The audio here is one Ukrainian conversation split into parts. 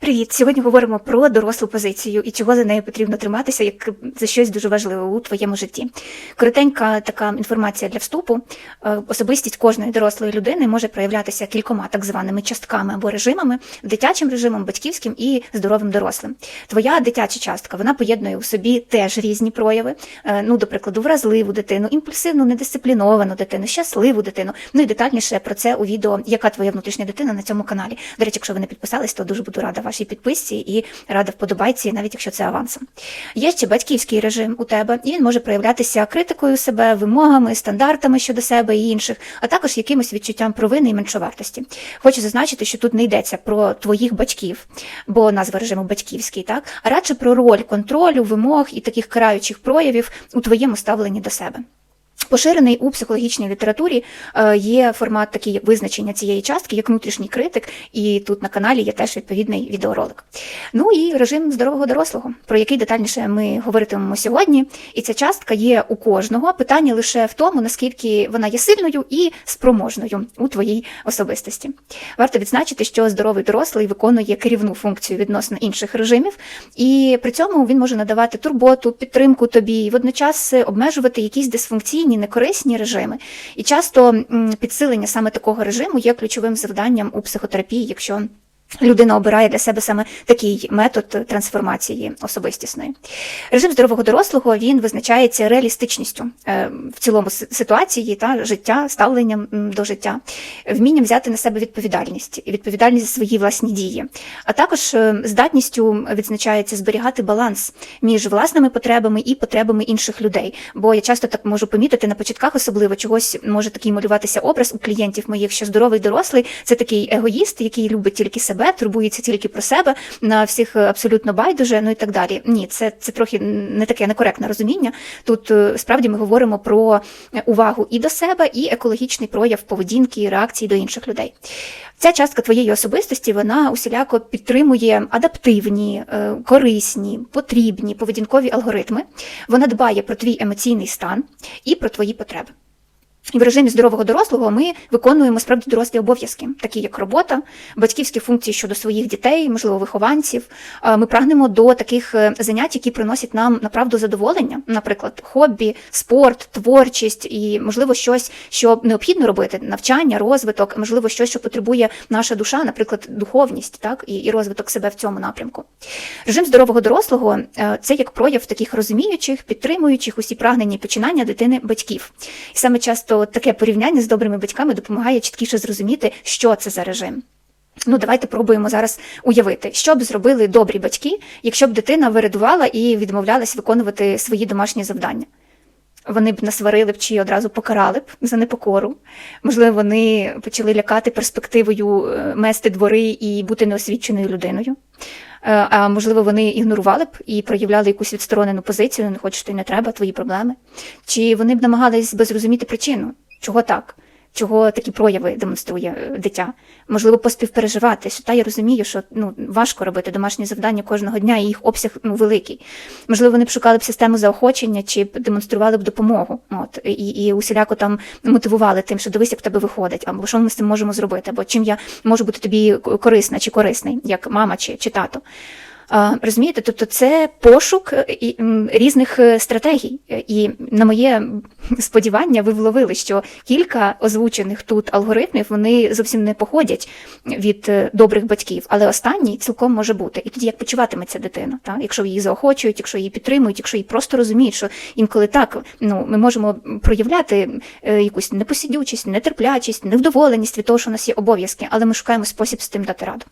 Привіт! Сьогодні говоримо про дорослу позицію і чого за нею потрібно триматися, як за щось дуже важливе у твоєму житті. Коротенька така інформація для вступу. Е, Особистість кожної дорослої людини може проявлятися кількома так званими частками або режимами: дитячим режимом, батьківським і здоровим дорослим. Твоя дитяча частка вона поєднує у собі теж різні прояви. Е, Ну, до прикладу, вразливу дитину, імпульсивну, недисципліновану дитину, щасливу дитину. Ну і детальніше про це у відео, яка твоя внутрішня дитина на цьому каналі. До речі, якщо ви не підписались, то дуже буду рада вашій підписці і рада вподобайці, навіть якщо це авансом. Є ще батьківський режим у тебе, і він може проявлятися критикою себе, вимогами, стандартами щодо себе і інших, а також якимось відчуттям провини і меншовартості. Хочу зазначити, що тут не йдеться про твоїх батьків, бо назва режиму батьківський, так а радше про роль контролю, вимог і таких караючих проявів у твоєму ставленні до себе. Поширений у психологічній літературі е, є формат такий визначення цієї частки, як внутрішній критик, і тут на каналі є теж відповідний відеоролик. Ну і режим здорового дорослого, про який детальніше ми говоритимемо сьогодні. І ця частка є у кожного. Питання лише в тому, наскільки вона є сильною і спроможною у твоїй особистості. Варто відзначити, що здоровий дорослий виконує керівну функцію відносно інших режимів, і при цьому він може надавати турботу, підтримку тобі, і водночас обмежувати якісь дисфункційні, некорисні режими. І часто підсилення саме такого режиму є ключовим завданням у психотерапії, якщо Людина обирає для себе саме такий метод трансформації особистісної. Режим здорового дорослого він визначається реалістичністю е, в цілому ситуації та життя, ставленням до життя, вмінням взяти на себе відповідальність і відповідальність за свої власні дії, а також е, здатністю відзначається зберігати баланс між власними потребами і потребами інших людей. Бо я часто так можу помітити на початках, особливо чогось може такий малюватися образ у клієнтів моїх, що здоровий дорослий це такий егоїст, який любить тільки себе, турбується тільки про себе, на всіх е, абсолютно байдуже, ну і так далі. Ні, це, це трохи не таке некоректне розуміння. Тут е, справді ми говоримо про увагу і до себе, і екологічний прояв поведінки і реакції до інших людей. Ця частка твоєї особистості вона усіляко підтримує адаптивні, е, корисні, потрібні поведінкові алгоритми. Вона дбає про твій емоційний стан і про твої потреби. І в режимі здорового дорослого ми виконуємо справді дорослі обов'язки, такі як робота, батьківські функції щодо своїх дітей, можливо, вихованців. Ми прагнемо до таких е, занять, які приносять нам направду задоволення, наприклад, хобі, спорт, творчість і, можливо, щось, що необхідно робити, навчання, розвиток, можливо, щось, що потребує наша душа, наприклад, духовність, так і, і розвиток себе в цьому напрямку. Режим здорового дорослого е, це як прояв таких розуміючих, підтримуючих усі прагнення і починання дитини батьків. І саме часто таке порівняння з добрими батьками допомагає чіткіше зрозуміти, що це за режим. Ну, давайте пробуємо зараз уявити, що б зробили добрі батьки, якщо б дитина виридувала і відмовлялась виконувати свої домашні завдання. Вони б насварили б чи одразу покарали б за непокору. Можливо, вони почали лякати перспективою е, мести двори і бути неосвіченою людиною. Е, А можливо, вони ігнорували б і проявляли якусь відсторонену позицію, не хочеш, то й не треба, твої проблеми. Чи вони б намагались би зрозуміти причину, чого так, чого такі прояви демонструє е, дитя? Можливо, поспівпереживати, що та я розумію, що ну важко робити домашні завдання кожного дня, і їх обсяг ну великий. Можливо, вони б шукали б систему заохочення чи демонстрували б допомогу. От і, і усіляко там мотивували тим, що дивись, як в тебе виходить, або що ми з цим можемо зробити, або чим я можу бути тобі корисна чи корисний, як мама чи, чи тато. Розумієте, тобто це пошук е, різних е, стратегій. Е, І на моє сподівання, ви вловили, що кілька озвучених тут алгоритмів вони зовсім не походять від добрих батьків, але останній цілком може бути. І тоді як почуватиметься дитина, та? якщо її заохочують, якщо її підтримують, якщо її просто розуміють, що інколи так ну, ми можемо проявляти якусь непосидючість, нетерплячість, невдоволеність від того, що у нас є обов'язки, але ми шукаємо спосіб з тим дати раду.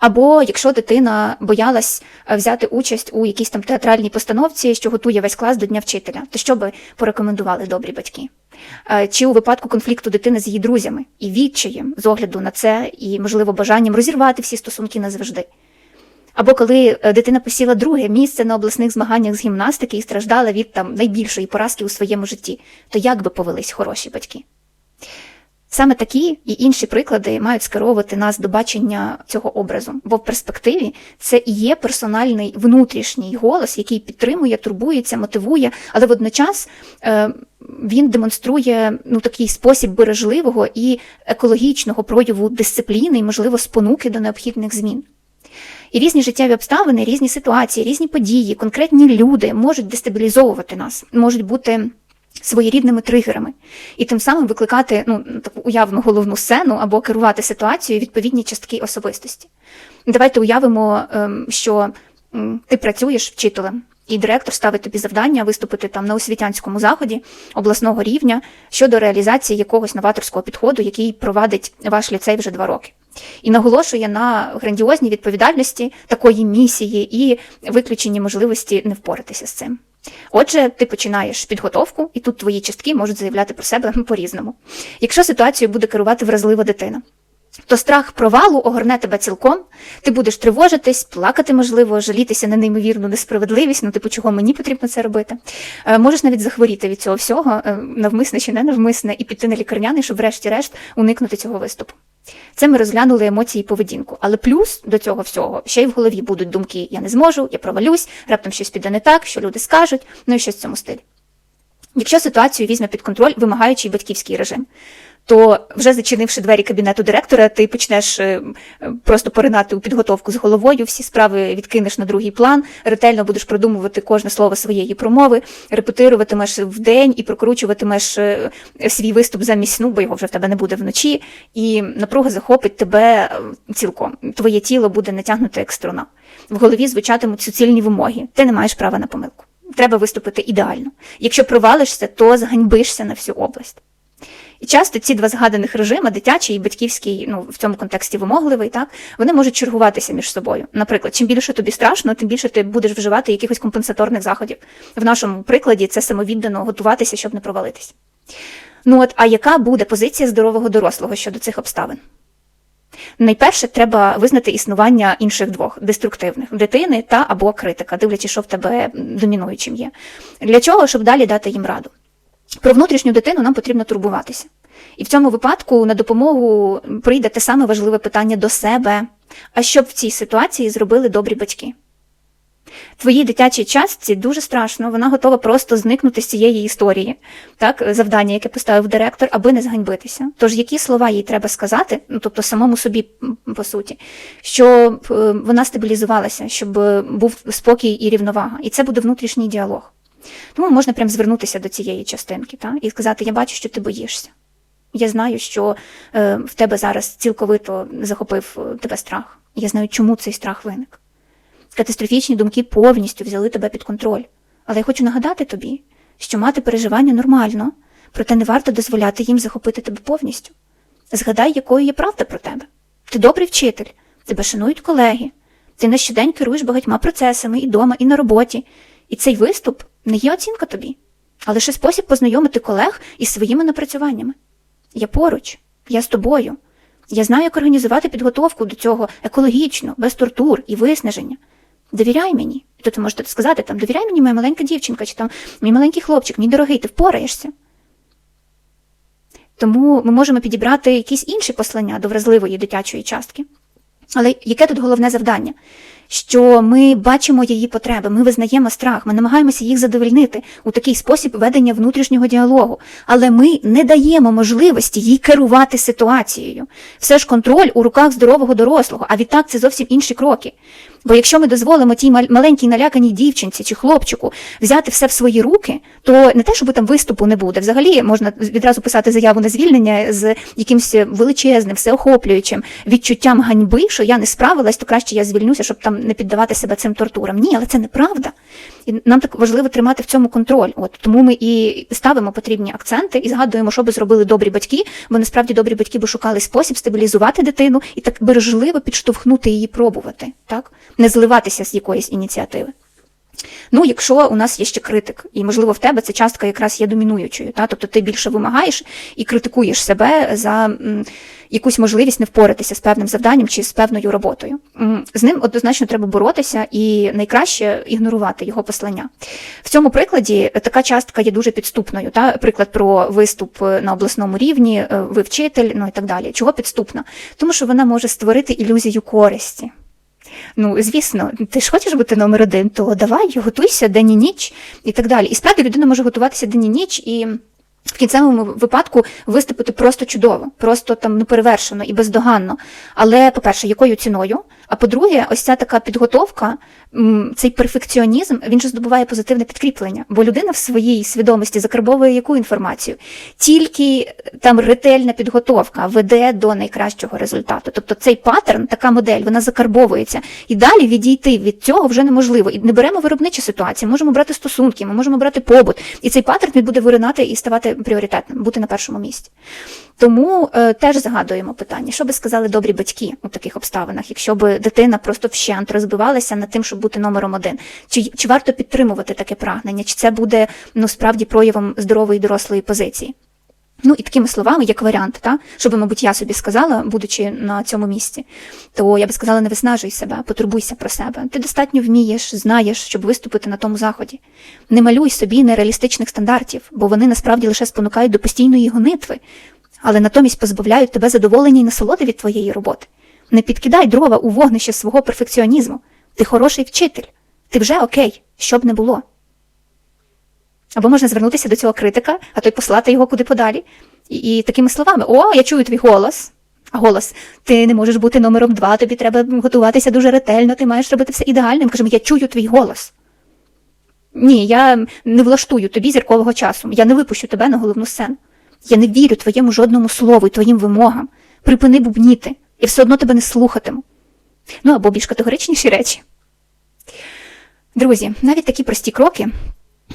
Або якщо дитина боялась е, взяти участь у якійсь там театральній постановці, що готує весь клас до Дня вчителя, то що би порекомендували добрі батьки? Е, Чи у випадку конфлікту дитини з її друзями і відчаєм з огляду на це, і, можливо, бажанням розірвати всі стосунки назавжди? Або коли е, дитина посіла друге місце на обласних змаганнях з гімнастики і страждала від там найбільшої поразки у своєму житті, то як би повелись хороші батьки? Саме такі і інші приклади мають скеровувати нас до бачення цього образу, бо в перспективі це і є персональний внутрішній голос, який підтримує, турбується, мотивує, але водночас е, він демонструє ну такий спосіб бережливого і екологічного прояву дисципліни, і, можливо, спонуки до необхідних змін. І різні життєві обставини, різні ситуації, різні події, конкретні люди можуть дестабілізовувати нас, можуть бути своєрідними тригерами, і тим самим викликати ну, таку уявну головну сцену або керувати ситуацією відповідні частки особистості. Давайте уявимо, ем, що ти працюєш вчителем. І директор ставить тобі завдання виступити там на освітянському заході обласного рівня щодо реалізації якогось новаторського підходу, який провадить ваш ліцей вже два роки. І наголошує на грандіозній відповідальності такої місії і виключенні можливості не впоратися з цим. Отже, ти починаєш підготовку, і тут твої частки можуть заявляти про себе по-різному. Якщо ситуацією буде керувати вразлива дитина, то страх провалу огорне тебе цілком, ти будеш тривожитись, плакати, можливо, жалітися на неймовірну несправедливість, ну типу, чого мені потрібно це робити. Е, можеш навіть захворіти від цього всього, е, навмисне чи не навмисне, і піти на лікарняний, щоб врешті-решт уникнути цього виступу. Це ми розглянули емоції і поведінку. Але плюс до цього всього ще й в голові будуть думки: я не зможу, я провалюсь, раптом щось піде не так, що люди скажуть, ну і щось в цьому стилі. Якщо ситуацію візьме під контроль вимагаючий батьківський режим, то вже зачинивши двері кабінету директора, ти почнеш е, е, просто поринати у підготовку з головою, всі справи відкинеш на другий план, ретельно будеш продумувати кожне слово своєї промови, репетируватимеш вдень і прокручуватимеш е, свій виступ замість сну, бо його вже в тебе не буде вночі, і напруга захопить тебе цілком. Твоє тіло буде натягнуте як струна. В голові звучатимуть суцільні вимоги. Ти не маєш права на помилку. Треба виступити ідеально. Якщо провалишся, то зганьбишся на всю область. І часто ці два згаданих режими, дитячий і батьківський, ну в цьому контексті вимогливий, так вони можуть чергуватися між собою. Наприклад, чим більше тобі страшно, тим більше ти будеш вживати якихось компенсаторних заходів. В нашому прикладі це самовіддано готуватися, щоб не провалитись. Ну от, а яка буде позиція здорового дорослого щодо цих обставин? Найперше, треба визнати існування інших двох деструктивних дитини та або критика, дивлячись, що в тебе домінуючим є. Для чого? Щоб далі дати їм раду. Про внутрішню дитину нам потрібно турбуватися. І в цьому випадку на допомогу прийде те саме важливе питання до себе. А що б в цій ситуації зробили добрі батьки? Твоїй дитячій частці дуже страшно, вона готова просто зникнути з цієї історії, так, завдання, яке поставив директор, аби не зганьбитися. Тож які слова їй треба сказати, ну тобто самому собі, по суті, щоб е, вона стабілізувалася, щоб е, був спокій і рівновага. І це буде внутрішній діалог. Тому можна прям звернутися до цієї частинки та, і сказати: Я бачу, що ти боїшся. Я знаю, що е, в тебе зараз цілковито захопив е, тебе страх. Я знаю, чому цей страх виник. Катастрофічні думки повністю взяли тебе під контроль. Але я хочу нагадати тобі, що мати переживання нормально, проте не варто дозволяти їм захопити тебе повністю. Згадай, якою є правда про тебе. Ти добрий вчитель, тебе шанують колеги, ти на щодень керуєш багатьма процесами і дома, і на роботі. І цей виступ не є оцінка тобі, а лише спосіб познайомити колег із своїми напрацюваннями. Я поруч, я з тобою. Я знаю, як організувати підготовку до цього екологічно, без тортур і виснаження. Довіряй мені. І тут ви можете сказати, там, довіряй мені, моя маленька дівчинка, чи там мій маленький хлопчик, мій дорогий, ти впораєшся. Тому ми можемо підібрати якісь інші послання до вразливої дитячої частки. Але яке тут головне завдання? Що ми бачимо її потреби, ми визнаємо страх, ми намагаємося їх задовольнити у такий спосіб ведення внутрішнього діалогу, але ми не даємо можливості їй керувати ситуацією. Все ж контроль у руках здорового дорослого, а відтак це зовсім інші кроки. Бо якщо ми дозволимо тій мал- маленькій наляканій дівчинці чи хлопчику взяти все в свої руки, то не те, щоб там виступу не буде. Взагалі можна відразу писати заяву на звільнення з якимось величезним, всеохоплюючим відчуттям ганьби, що я не справилась, то краще я звільнюся, щоб там не піддавати себе цим тортурам. Ні, але це неправда. І нам так важливо тримати в цьому контроль. От тому ми і ставимо потрібні акценти і згадуємо, що би зробили добрі батьки, бо насправді добрі батьки би шукали спосіб стабілізувати дитину і так бережливо підштовхнути її пробувати, так не зливатися з якоїсь ініціативи. Ну, якщо у нас є ще критик, і можливо в тебе ця частка якраз є домінуючою, та? тобто ти більше вимагаєш і критикуєш себе за якусь можливість не впоратися з певним завданням чи з певною роботою. З ним однозначно треба боротися і найкраще ігнорувати його послання. В цьому прикладі така частка є дуже підступною. Та? Приклад про виступ на обласному рівні, е, ви вчитель, ну і так далі. Чого підступна? Тому що вона може створити ілюзію користі. Ну, звісно, ти ж хочеш бути номер один, то давай, готуйся день і ніч і так далі. І справді людина може готуватися день і ніч і. В кінцевому випадку виступити просто чудово, просто там неперевершено і бездоганно. Але, по-перше, якою ціною? А по-друге, ось ця така підготовка, цей перфекціонізм, він же здобуває позитивне підкріплення, бо людина в своїй свідомості закарбовує яку інформацію? Тільки е, там ретельна підготовка веде до найкращого результату. Тобто цей паттерн, така модель, вона закарбовується. І далі відійти від цього вже неможливо. І не беремо виробничі ситуації, можемо брати стосунки, ми можемо брати побут. І цей паттерн він буде виринати і ставати пріоритетним, бути на першому місці. Тому е, теж загадуємо питання, що би сказали добрі батьки у таких обставинах, якщо б дитина просто вщент розбивалася над тим, щоб бути номером один. Чи, чи варто підтримувати таке прагнення? Чи це буде ну справді проявом здорової дорослої позиції? Ну і такими словами, як варіант, та щоб, мабуть, я собі сказала, будучи на цьому місці, то я би сказала, не виснажуй себе, потурбуйся про себе. Ти достатньо вмієш, знаєш, щоб виступити на тому заході. Не малюй собі нереалістичних стандартів, бо вони насправді лише спонукають до постійної гонитви, але натомість позбавляють тебе задоволення і насолоди від твоєї роботи. Не підкидай дрова у вогнище свого перфекціонізму. Ти хороший вчитель. Ти вже окей, що б не було. Або можна звернутися до цього критика, а то й послати його куди подалі. І, і такими словами: О, я чую твій голос. А голос, ти не можеш бути номером два, тобі треба готуватися дуже ретельно, ти маєш робити все ідеальним. Кажемо, я чую твій голос. Ні, я не влаштую тобі зіркового часу. Я не випущу тебе на головну сцену. Я не вірю твоєму жодному слову і твоїм вимогам. Припини бубніти, я все одно тебе не слухатиму. Ну або більш категоричніші речі. Друзі, навіть такі прості кроки,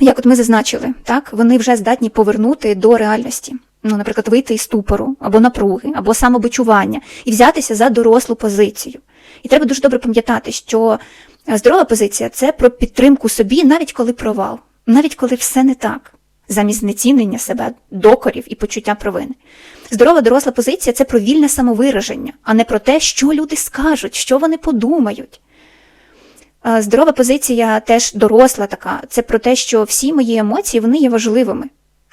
як от ми зазначили, так, вони вже здатні повернути до реальності. Ну, наприклад, вийти із ступору, або напруги, або самобичування, і взятися за дорослу позицію. І треба дуже добре пам'ятати, що е, здорова позиція це про підтримку собі, навіть коли провал, навіть коли все не так, замість знецінення себе, докорів і почуття провини. Здорова доросла позиція це про вільне самовираження, а не про те, що люди скажуть, що вони подумають. Здорова позиція теж доросла така. Це про те, що всі мої емоції вони є важливими.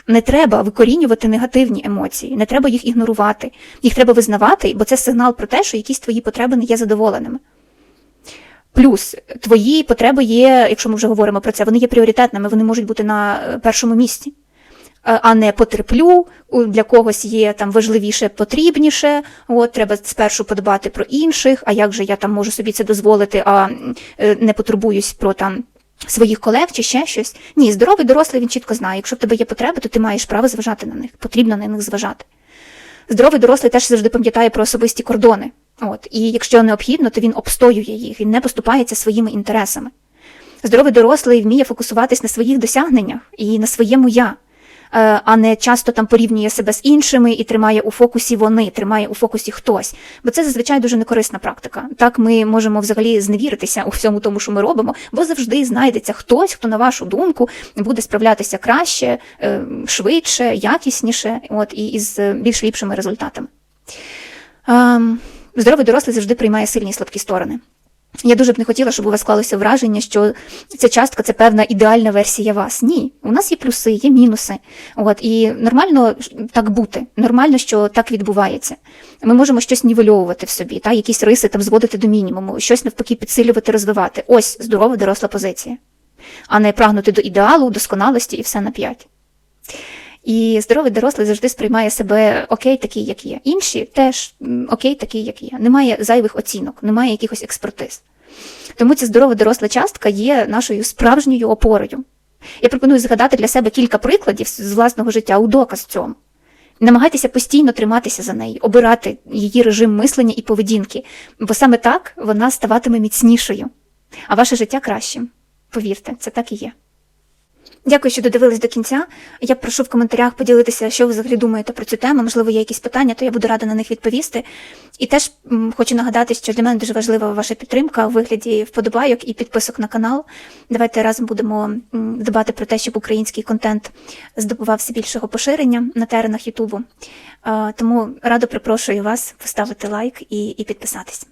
Не треба викорінювати негативні емоції, не треба їх ігнорувати. Їх треба визнавати, бо це сигнал про те, що якісь твої потреби не є задоволеними. Плюс твої потреби є, якщо ми вже говоримо про це, вони є пріоритетними, вони можуть бути на е, першому місці. Е, А не потерплю, для когось є там важливіше, потрібніше. От треба спершу подбати про інших. А як же я там можу собі це дозволити, а е, не потурбуюсь про там своїх колег чи ще щось? Ні, здоровий дорослий він чітко знає. Якщо в тебе є потреби, то ти маєш право зважати на них. Потрібно на них зважати. Здоровий дорослий теж завжди пам'ятає про особисті кордони. От і якщо необхідно, то він обстоює їх, він не поступається своїми інтересами. Здоровий дорослий вміє фокусуватись на своїх досягненнях і на своєму я, е, а не часто там порівнює себе з іншими і тримає у фокусі вони, тримає у фокусі хтось. Бо це зазвичай дуже некорисна практика. Так ми можемо взагалі зневіритися у всьому тому, що ми робимо, бо завжди знайдеться хтось, хто, на вашу думку, буде справлятися краще, е, швидше, якісніше, от і із е, більш ліпшими результатами. Здоровий дорослий завжди приймає сильні і слабкі сторони. Я дуже б не хотіла, щоб у вас склалося враження, що ця частка це певна ідеальна версія вас. Ні, у нас є плюси, є мінуси. От і нормально так бути, нормально, що так відбувається. Ми можемо щось нівельовувати в собі, та якісь риси там зводити до мінімуму, щось навпаки підсилювати, розвивати. Ось здорова доросла позиція, а не прагнути до ідеалу, досконалості і все на п'ять. І здоровий дорослий завжди сприймає себе окей, такий, як є. Інші теж окей, такий, як є. Немає зайвих оцінок, немає якихось експертиз. Тому ця здорова доросла частка є нашою справжньою опорою. Я пропоную згадати для себе кілька прикладів з власного життя у доказ цьому. Намагайтеся постійно триматися за неї, обирати її режим мислення і поведінки, бо саме так вона ставатиме міцнішою, а ваше життя кращим. Повірте, це так і є. Дякую, що додивились до кінця. Я прошу в коментарях поділитися, що ви взагалі думаєте про цю тему. Можливо, є якісь питання, то я буду рада на них відповісти. І теж хочу нагадати, що для мене дуже важлива ваша підтримка у вигляді вподобайок і підписок на канал. Давайте разом будемо дбати про те, щоб український контент здобував все більшого поширення на теренах Ютубу. Тому радо припрошую вас поставити лайк і, і підписатись.